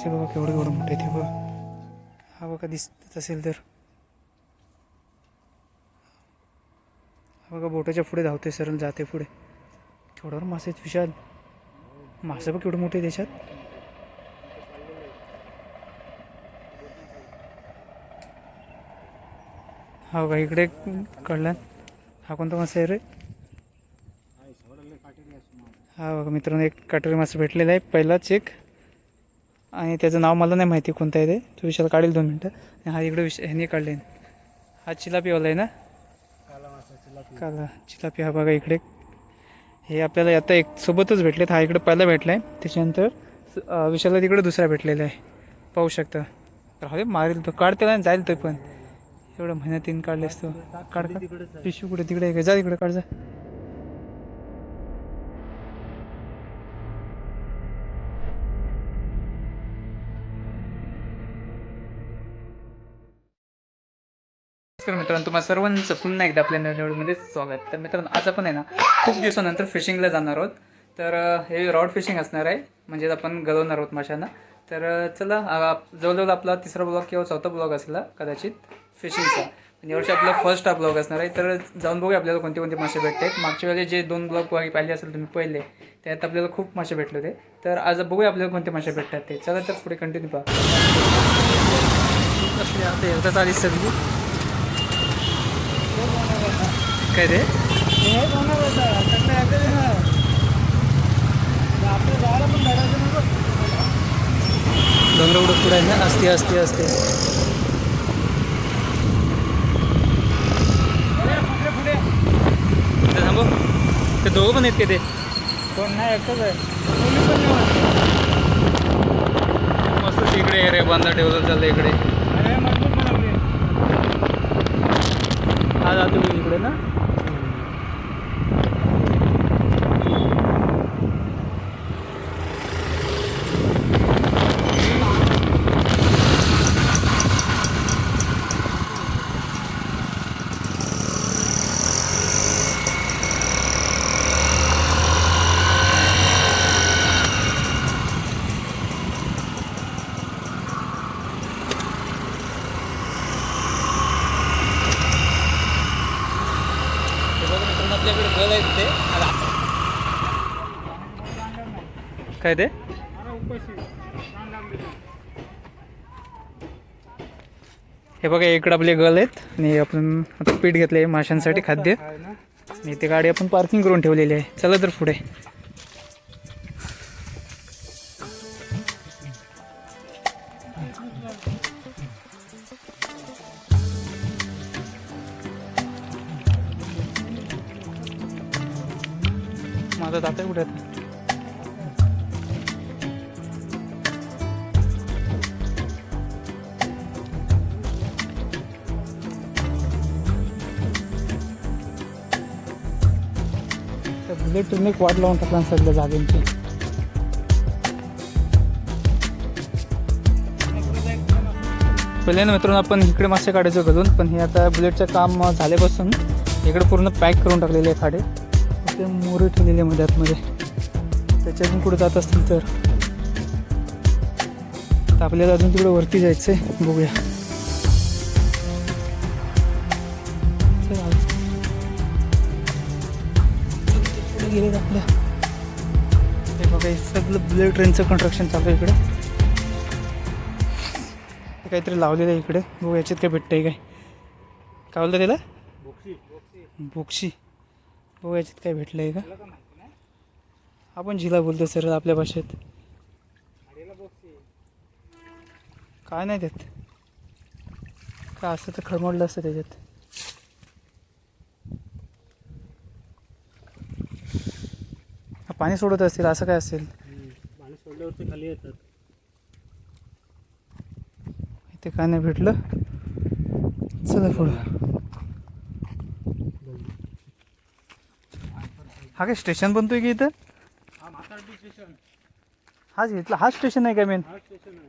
मासे बघा केवढे केवढे मोठे ते बघा. हा बघा दिसत असेल तर. हा बघा बोटाच्या पुढे धावते सरळ जाते पुढे. केवढ्यावर मासे आहेत विशाल. मासे बघ केवढे मोठे त्याच्यात. हा बघा इकडे कळलं. हा कोणता मासा आहे रे? हा बघा मित्रांनो एक काटेरी मासा भेटलेला आहे. पहिलाच एक. आणि त्याचं नाव मला नाही माहिती कोणतं आहे ते. तो विशाल काढेल दोन मिनटं. आणि हा इकडे विश ह्याने काढले. हा चिलापीवाला आहे ना? काला चिलापी हा बघा इकडे. हे आपल्याला आता एक सोबतच भेटलेत. हा इकडे पहिला भेटला आहे त्याच्यानंतर अं, विशालला तिकडे दुसरा भेटलेला आहे. पाहू शकता. राहू मारेल तो. काढते ना जाईल तो पण. एवढं मेहनतीन काढलेस तो. काढ पिशू पिशवी कुठे? तिकडे जा तिकडे काढ जा. नमस्कार मित्रांनो तुम्हाला सर्वांचं पुन्हा एकदा आपल्या नवीनमध्ये स्वागत. तर मित्रांनो आज आपण आहे ना खूप दिवसानंतर फिशिंगला जाणार आहोत. तर हे रॉड फिशिंग असणार आहे. म्हणजेच आपण गलवणार आहोत माशांना. तर चला जवळजवळ आपला तिसरा ब्लॉग किंवा चौथा ब्लॉग असला कदाचित फिशिंगचा म्हणजे यावर्षी आपला फर्स्ट हा ब्लॉग असणार आहे. तर जाऊन बघूया आपल्याला कोणते कोणते मासे भेटत. आहेत मागच्या वेळेला जे दोन ब्लॉग पाहिले असेल तुम्ही पहिले त्यात आपल्याला खूप मासे भेटले होते. तर आज बघूया आपल्याला कोणते मासे भेटतात ते. चला तर पुढे कंटिन्यू पहा. आता एकदाच आली सगळी. काय रे डोंगर उडत पुढे आहे ना? असते असते असते. थांबव. ते दोघं पण आहेत का ते? कोण नाही एकच आहे. मस्त इकडे रे बांधा ठेवलं चाललं इकडे. हा जातो मी इकडे ना आपल्याकडे गल आहे तिथे काय ते हे बघा इकडे आपले गल आहेत. आणि आपण आता पीठ घेतलं आहे माशांसाठी खाद्य. आणि ते गाडी आपण पार्किंग करून ठेवलेली आहे. चला तर पुढे. एक वाट लावून टाकला सगळ्या जागेंची. पहिले ना मित्रांनो आपण इकडे मासे काढायचो घालून पण हे आता बुलेटचं काम झाल्यापासून इकडे पूर्ण पॅक करून टाकलेले आहे खाडे ते मोरे ठेवलेले मध्ये. आतमध्ये त्याच्यातून कुठे जात असतील तर. आपल्याला अजून तिकडे वरती जायचं आहे बघूया. गेलेत आपल्या. हे बघा हे सगळं बुलेट ट्रेनचं कन्स्ट्रक्शन चालू आहे इकडे. काहीतरी लावलेलं आहे इकडे. बघू याच्यात काय भेटतं आहे काय. काय बोलतं त्याला? बोक्षी बघू याच्यात काय भेटलं आहे का? आपण झिला बोलतो सर आपल्या भाषेत. काय नाही त्यात. काय असतं तर खळमळलं असतं त्याच्यात. पाणी सोडत असतील असं काय असेल? पाणी सोडल्यावरती खाली येतात. इथे काय नाही भेटलं. चला पुढं. हा काय स्टेशन बनतोय की इथं? हा स्टेशन. हाच घेतला हा स्टेशन आहे का मेन हा स्टेशन आहे.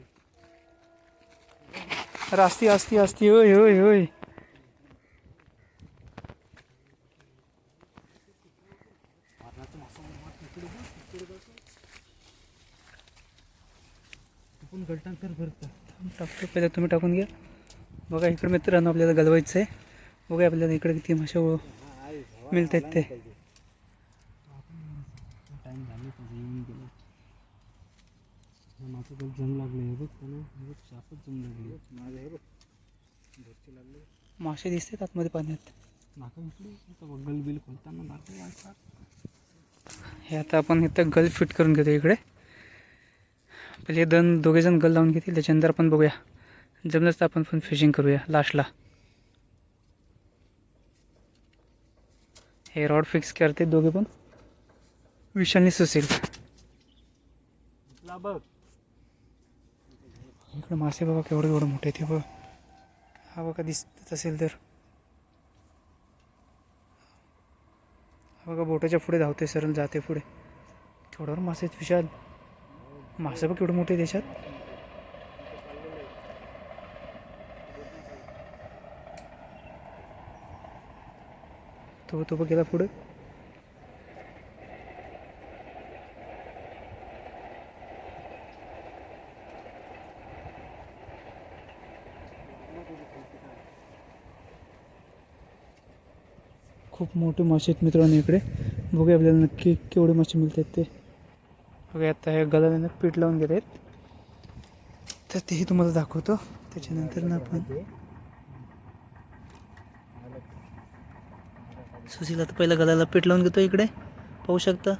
अरे असती असती असती होय होय होय आपण गलटांतर भरतो टाकतो पहिला तुम्ही टाकून घ्या. बघा इकडे मित्रांनो आपल्याला गलवायचं आहे. बघा आपल्याला इकडे किती मासे मिळत आहेत ते. टाइम मासे दिसतात आतमध्ये पाण्यात. गल बिल खोलताना हे आता आपण इथं गल फिट करून घेतो इकडे. पहिले दोन दोघे जण गल लावून घेतील त्याच्यानंतर आपण बघूया. जमलंच तर आपण पण फिशिंग करूया लास्टला हे रॉड फिक्स करते दोघे पण. विशालनी सुशील इकडे मासे बघा केवढे एवढे मोठे हे बघ. हा बघा दिसत असेल तर. हा बघा बोटाच्या पुढे धावते सरळ जाते पुढे. थोड्यावर मासे विशाल. मासे बघ केवढे मोठे त्याच्यात तो तो बघ गेला पुढे. खूप मोठे मासे आहेत मित्रांनो इकडे. बघूया आपल्याला नक्की केवढे मासे मिळत आहेत ते. बघा आता हे गलाने पीठ लावून गेले आहेत. तर तेही तुम्हाला दाखवतो. त्याच्यानंतर ना आपण सुशील आता पहिला गलाला पीठ लावून घेतो इकडे. पाहू शकता.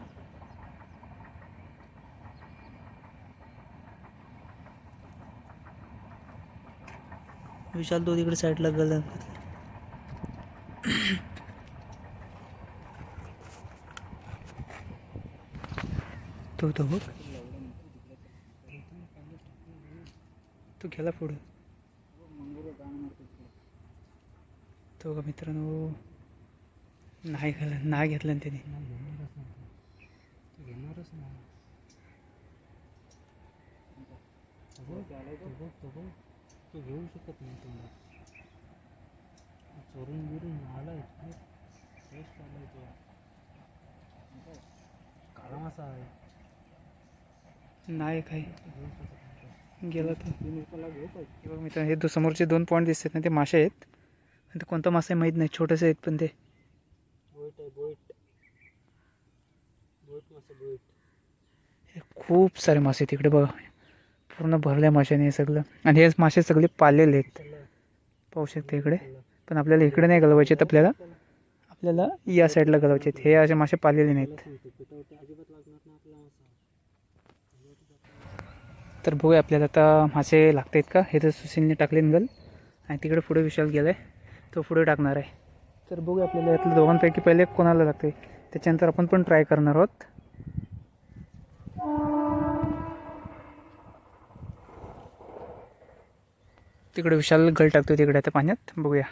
विशाल तो तिकडे साईडला गला तो तो बघ. तू गेला पुढं. तो का मित्रांनो. नाही घाला नाही घेतलं त्याने. घेणारच नाही तो घेऊ शकत नाही तुम्हाला चोरून बिरून आलाय फ्रेश आलाय तो काळा मासा आहे नाही काही. घेऊ शकत नाही गेला तर. तीन हे मित्रांनो हे समोरचे दोन पॉईंट दिसतात ना ते मासे आहेत. पण ते कोणता मासा आहे माहीत नाही छोटेसे आहेत पण ते. बोईट आहे बोईट बोईट मासा बोईट हे खूप सारे मासे तिकडे बघा. पूर्ण भरल्या माशाने हे सगळं. आणि हे मासे सगळे पाळलेले आहेत. पाहू शकता इकडे. पण आपल्याला इकडे नाही घालवायचे आहेत आपल्याला. आपल्याला या साईडला घालवायचे आहेत. हे असे मासे पाळलेले नाहीत. तर बघूया आपल्याला आता मासे लागत आहेत का? हे तर सुशीलने टाकले गल. आणि तिकडे पुढे विशाल गेला आहे तो पुढे टाकणार आहे. तर बघूया आपल्याला यातल्या दोघांपैकी पहिले कोणाला लागते. त्याच्यानंतर आपण पण ट्राय करणार आहोत. तिकडे विशाल गळ टाकतो तिकडे आता पाण्यात. बघूया.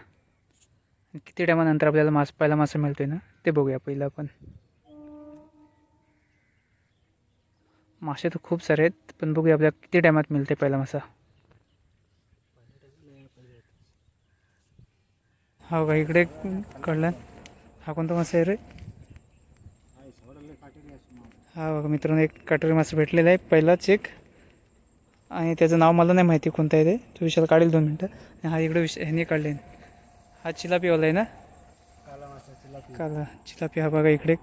किती टायमानंतर आपल्याला मास पहिला मासा मिळतोय ना ते बघूया पहिलं आपण. मासे तर खूप सारे आहेत पण बघूया आपल्याला किती टायमात मिळते पहिला मासा. हा बघा इकडे कळला. हा कोणता मासा आहे रे? हा बघा मित्रांनो एक काटेरी मासा भेटलेला आहे पहिलाच एक. आणि त्याचं नाव मला नाही माहिती कोणतं आहे ते. तो विशाल काढेल दोन मिनटं. आणि हा इकडे विश ह्याने काढले. हा चिलापीवाला आहे ना? काला चिलापी. हा बघा इकडे.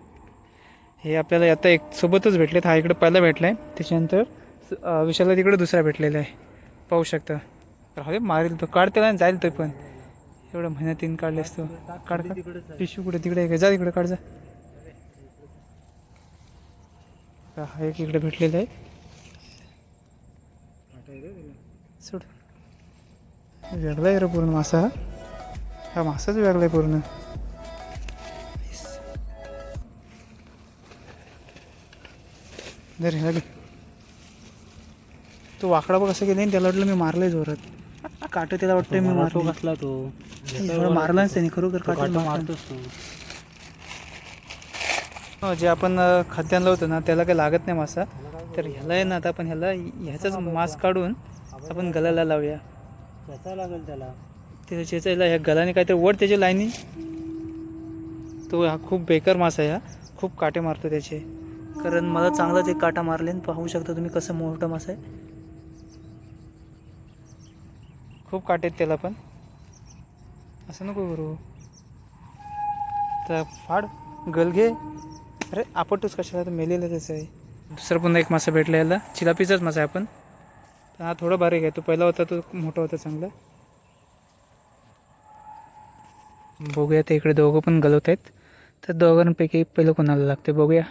हे आपल्याला आता एक सोबतच भेटलेत. हा इकडे पहिला भेटला आहे त्याच्यानंतर विशालला तिकडे दुसरा भेटलेला आहे. पाहू शकता. राहू दे मारेल तो. काढतेला आणि जाईल तो पण. एवढं मेहनतीन काढलेस तो काढ पिशू कुठे तिकडे आहे का? जा तिकडे काढ जा. हा एक इकडे भेटलेला आहे. सोड. वेगळा आहे रे पूर्ण मासा. हा. मासाच वेगळा आहे पूर्ण. जर ह्याला तो वाकडा बघ कसं गेला त्याला वाटलं मी मारलंय जोरात. काट त्याला वाटतं मी मारतो कसला तो? मारलाच त्याने खरोखर तो काटा काटा मारतो मारतोस तो. जे आपण अं, खाद्यान्न लावतो ना त्याला काही लागत नाही मासा. तर ह्याला आहे ना आता आपण ह्याला ह्याचाच मास काढून आपण गलाला लावूया. त्याचा लागेल त्याला. त्याच्या चेचायला ह्या गलाने काहीतरी वड त्याच्या लाईनी. तो हा खूप बेकार मासा आहे हा. खूप काटे मारतो त्याचे. कारण मला चांगलाच एक काटा मारले पाहू शकता तुम्ही कसं मोठा मासा आहे. खूप काटेत त्याला पण. असं नको करू. तर फाड गल घे. अरे आपटूच कशाला? तर मेलेलं त्याचं आहे. दुसरा पुन्हा एक मासा भेटला याला. चिलापीचाच मासा आहे आपण. पण हा थोडा बारीक आहे. तो पहिला होता तो मोठा होता चांगला. बघूया ते इकडे दोघं पण गलवत आहेत. तर दोघांपैकी पहिलं कोणाला लागते बघूया.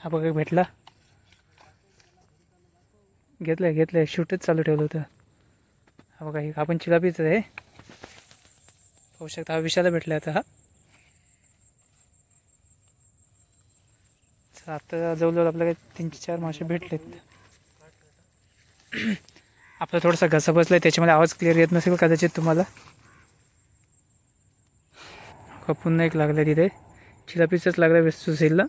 हा बघा भेटला. घेतलं घेतलंय. शूटच चालू ठेवलं होतं. हा बघा हे आपण चिलापीच आहे. पाहू शकता हा विशाला भेटला आता हा. तर आता जवळजवळ आपल्याला तीनशे चार मासे भेटलेत. आपला थोडासा घसा आहे त्याच्यामध्ये आवाज क्लिअर येत नसेल कदाचित तुम्हाला. का पुन्हा एक लागला तिथे. चिलापीचंच लागला सुशीलला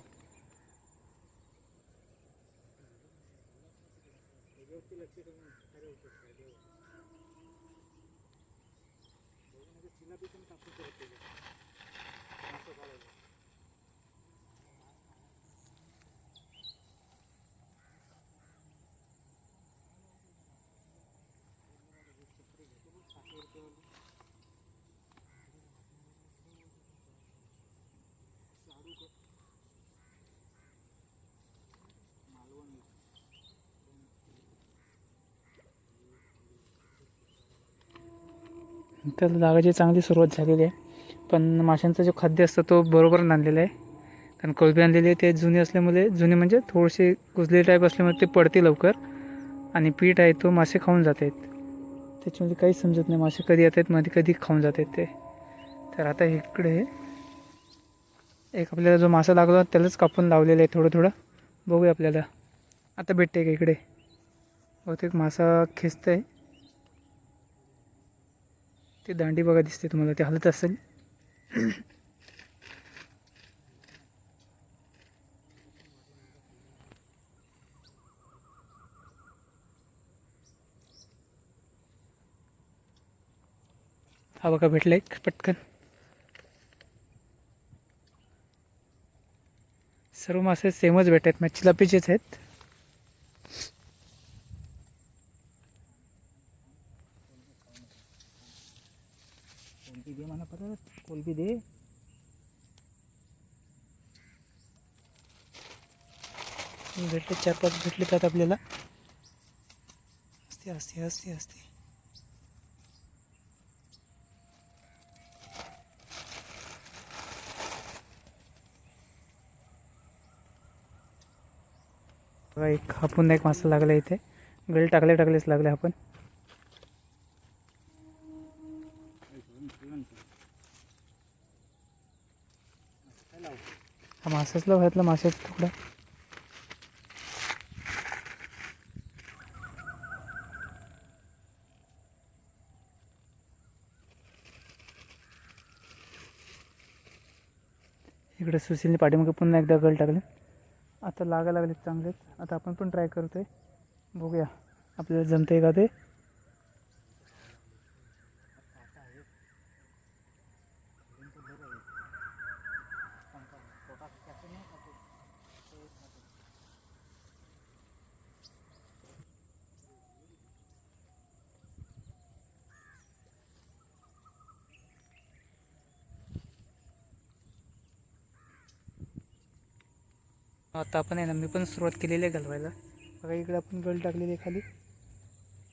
तर लागायची चांगली सुरुवात झालेली आहे. पण माशांचा जो खाद्य असतं तो बरोबर आणलेला आहे. कारण कोळबी आणलेली आहे ते जुने असल्यामुळे जुने म्हणजे थोडेसे कुजलेले टाईप असल्यामुळे ते पडते लवकर. आणि पीठ आहे तो मासे खाऊन जात आहेत. त्याच्यामध्ये काहीच समजत नाही मासे कधी येत आहेत मध्ये कधी खाऊन जात आहेत ते. तर आता इकडे एक आपल्याला जो मासा लागला त्यालाच कापून लावलेला आहे थोडं थोडं. बघूया आपल्याला. आता भेटते का इकडे? बहुतेक मासा खेचत आहे ते दांडी बघा दिसते तुम्हाला ते हलत असेल. हा बघा भेटला एक पटकन. सर्व मासे सेमच भेटत मच्छीला पिचेच आहेत. दे म्हणा परत कोलबी दे। भेटले चार पाच भेटले त्यात आपल्याला. असते असते असते असते एक हापून एक मासा लागला इथे. गळ टाकले टाकलेच लागले आपण हा मासाच लाव घातला माशाचा तुकडा. इकडे सुशीलने पाठीमागे पुन्हा एकदा गळ टाकले. आता लागा लागले चांगलेच. आता आपण पण ट्राय करतोय. बघूया. आपल्याला जमतंय का ते? आता आपण आहे ना मी पण सुरुवात केलेली आहे घालवायला. बघा इकडे आपण गळ टाकलेली आहे खाली.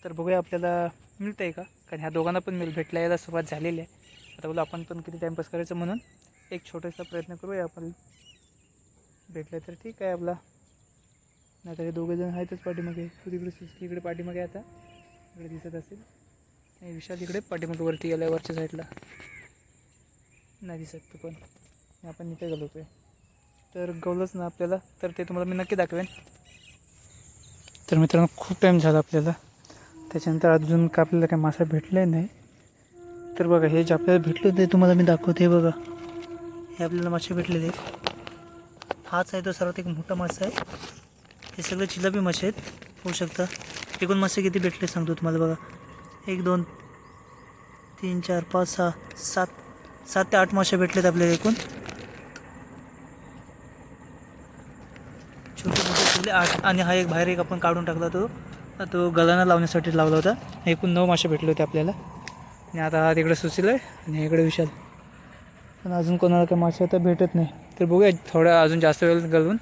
तर बघूया आपल्याला मिळतं आहे का? कारण ह्या दोघांना पण मिळ भेटला यायला सुरुवात झालेली आहे. आता बोला आपण पण किती टाईमपास करायचं म्हणून. एक छोटासा प्रयत्न करूया आपण. भेटलं तर ठीक आहे आपला. नाही तर हे जण आहेतच पाठीमागे. तू तिकडे सुचली इकडे पाठीमागे आता. इकडे दिसत असेल. नाही विशाल इकडे पाठीमागे वरती गेला वरच्या साईडला नाही दिसत तू पण. आपण इथे घालवतो आहे तर गवलंच ना आपल्याला. तर ते तुम्हाला मी नक्की दाखवेन. तर मित्रांनो खूप टाईम झाला आपल्याला. त्याच्यानंतर अजून का आपल्याला काही मासा भेटले नाही? तर बघा हे जे आपल्याला भेटलं ते तुम्हाला मी दाखवते बघा. हे आपल्याला मासे भेटलेले आहेत. हाच आहे तो सर्वात एक मोठा मासा आहे. हे सगळे चिलापी मासे आहेत. होऊ शकता. एकूण मासे किती भेटले सांगतो तुम्हाला बघा. एक दोन तीन चार पाच सहा सात सात ते आठ मासे भेटलेत आपल्याला एकूण. छोटे आठ आणि हा एक बाहेर एक आपण काढून टाकला तो. तो गलाना लावण्यासाठी लावला होता. एकूण नऊ मासे भेटले होते आपल्याला. आणि आता हा तिकडे सुशील आहे आणि इकडे विशाल. पण अजून कोणाला काही मासे आता भेटत नाही. तर बघूया थोडा अजून जास्त वेळ घालून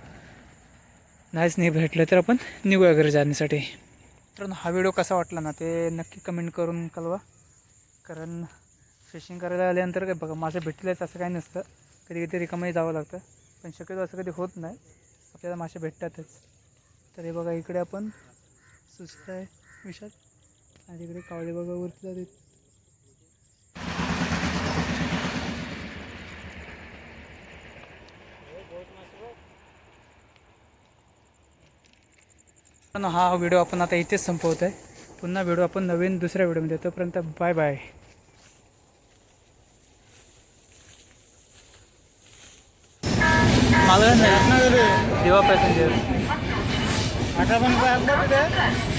नाहीच नाही भेटलं तर आपण निघूया घरी जाण्यासाठी. तर हा व्हिडिओ कसा वाटला ना ते नक्की कमेंट करून कळवा. कारण फिशिंग करायला आल्यानंतर काय बघा मासे भेटलेच असं काही नसतं. कधी कधी रिकामही जावं लागतं. पण शक्यतो असं कधी होत नाही. आपल्याला मासे भेटतातच. तर हे बघा इकडे आपण सुस्त आहे विशाल. आणि तिकडे कावळे बघा वरती जाते पण हा व्हिडिओ आपण आता इथेच संपवत आहे. पुन्हा व्हिडिओ आपण नवीन दुसऱ्या व्हिडिओमध्ये तोपर्यंत बाय बाय मला देवा पॅसेंजर आता पण काय